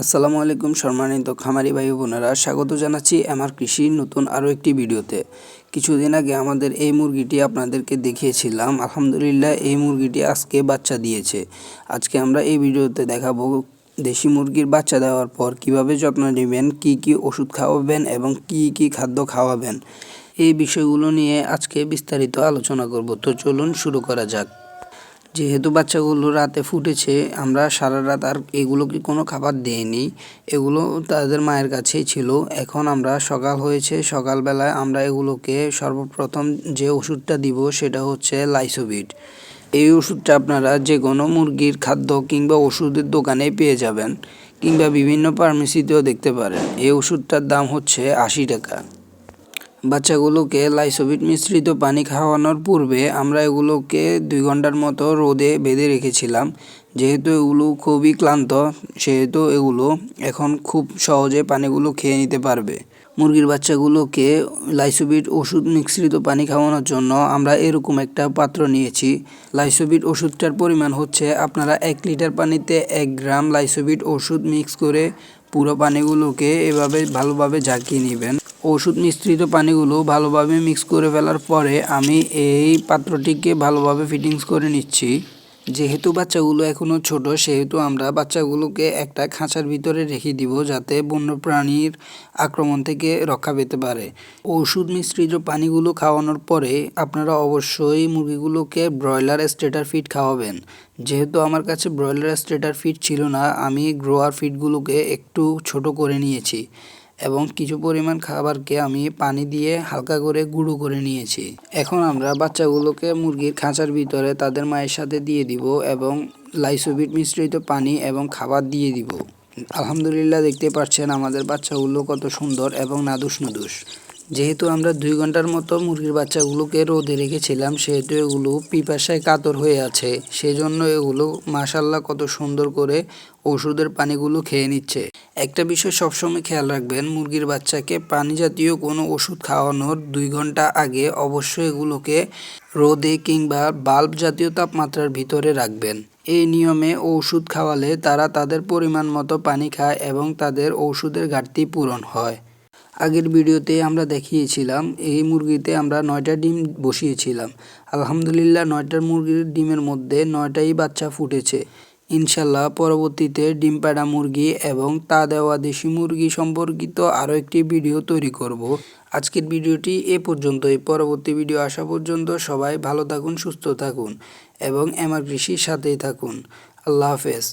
আসসালামু আলাইকুম সম্মানিত খামারি ভাই বোনেরা, স্বাগত জানাচ্ছি আমার কৃষির নতুন আরও একটি ভিডিওতে। কিছুদিন আগে আমাদের এই মুরগিটি আপনাদেরকে দেখিয়েছিলাম, আলহামদুলিল্লাহ এই মুরগিটি আজকে বাচ্চা দিয়েছে। আজকে আমরা এই ভিডিওতে দেখাবো দেশি মুরগির বাচ্চা দেওয়ার পর কীভাবে যত্ন নেবেন, কি কি ওষুধ খাওয়াবেন এবং কি কি খাদ্য খাওয়াবেন। এই বিষয়গুলো নিয়ে আজকে বিস্তারিত আলোচনা করব। তো চলুন শুরু করা যাক। যেহেতু বাচ্চাগুলো রাতে ফুটেছে, আমরা সারা রাত আর এগুলোকে কোনো খাবার দিইনি। এগুলো তাদের মায়ের কাছেই ছিল। এখন আমরা সকাল হয়েছে, সকালবেলায় আমরা এগুলোকে সর্বপ্রথম যে ওষুধটা দিব সেটা হচ্ছে লাইসোভিট এই ওষুধটা আপনারা যে কোনো মুরগির খাদ্য কিংবা ওষুধের দোকানে পেয়ে যাবেন কিংবা বিভিন্ন ফার্মেসিতেও দেখতে পারেন। এই ওষুধটার দাম হচ্ছে আশি টাকা। বাচ্চাগুলোকে লাইসোভিট মিশ্রিত পানি খাওয়ানোর পূর্বে আমরা এগুলোকে দুই ঘণ্টার মতো রোদে বেঁধে রেখেছিলাম। যেহেতু এগুলো খুবই ক্লান্ত, সেহেতু এগুলো এখন খুব সহজে পানিগুলো খেয়ে নিতে পারবে। মুরগির বাচ্চাগুলোকে লাইসোবিট ওষুধ মিশ্রিত পানি খাওয়ানোর জন্য আমরা এরকম একটা পাত্র নিয়েছি। লাইসোবিট ওষুধটার পরিমাণ হচ্ছে আপনারা এক লিটার পানিতে এক গ্রাম লাইসোবিট ওষুধ মিক্স করে পুরো পানিগুলোকে এভাবে ভালোভাবে ঝাঁকিয়ে নেবেন। ওষুধ মিশ্রিত পানিগুলো ভালোভাবে মিক্স করে ফেলার পরে আমি এই পাত্রটিকে ভালোভাবে ফিটিংস করে নিচ্ছি। যেহেতু বাচ্চাগুলো এখনও ছোট, সেহেতু আমরা বাচ্চাগুলোকে একটা খাঁচার ভিতরে রেখে দিব যাতে বন্য প্রাণীর আক্রমণ থেকে রক্ষা পেতে পারে। ওষুধ মিশ্রিত পানিগুলো খাওয়ানোর পরে আপনারা অবশ্যই মুরগিগুলোকে ব্রয়লার স্টেটার ফিড খাওয়াবেন। যেহেতু আমার কাছে ব্রয়লার স্টেটার ফিড ছিল না, আমি গ্রোয়ার ফিডগুলোকে একটু ছোট করে নিয়েছি। এবং কিছু পরিমাণ খাবারকে আমি পানি দিয়ে হালকা করে গুঁড়ো করে নিয়েছি। এখন আমরা বাচ্চাগুলোকে মুরগির খাঁচার ভিতরে তাদের মায়ের সাথে দিয়ে দিব এবং লাইসোবিট মিশ্রিত পানি এবং খাবার দিয়ে দিব। আলহামদুলিল্লাহ দেখতে পাচ্ছেন আমাদের বাচ্চাগুলো কত সুন্দর এবং নাদুস নাদুস। যেহেতু আমরা দুই ঘণ্টার মতো মুরগির বাচ্চাগুলোকে রোদে রেখেছিলাম, সেহেতু এগুলো পিপাসায় কাতর হয়ে আছে। সেজন্য এগুলো মাসাল্লাহ কত সুন্দর করে ওষুধের পানিগুলো খেয়ে নিচ্ছে। একটা বিষয় সবসময় খেয়াল রাখবেন, মুরগির বাচ্চাকে পানি জাতীয় কোনো ওষুধ খাওয়ানোর দুই ঘণ্টা আগে অবশ্যই এগুলোকে রোদে কিংবা বাল্ব জাতীয় তাপমাত্রার ভিতরে রাখবেন। এই নিয়মে ওষুধ খাওয়ালে তারা তাদের পরিমাণ মতো পানি খায় এবং তাদের ওষুধের ঘাটতি পূরণ হয়। আগের ভিডিওতে আমরা দেখিয়েছিলাম, এই মুরগিতে আমরা নয়টা ডিম বসিয়েছিলাম। আলহামদুলিল্লাহ নয়টার মুরগির ডিমের মধ্যে নয়টাই বাচ্চা ফুটেছে। ইনশাল্লাহ পরবর্তীতে ডিম পাড়া মুরগি এবং তা দেওয়া দেশি মুরগি সম্পর্কিত আরও একটি ভিডিও তৈরি করব। আজকের ভিডিওটি এ পর্যন্তই। পরবর্তী ভিডিও আসা পর্যন্ত সবাই ভালো থাকুন, সুস্থ থাকুন এবং আমার কৃষির সাথেই থাকুন। আল্লাহ হাফেজ।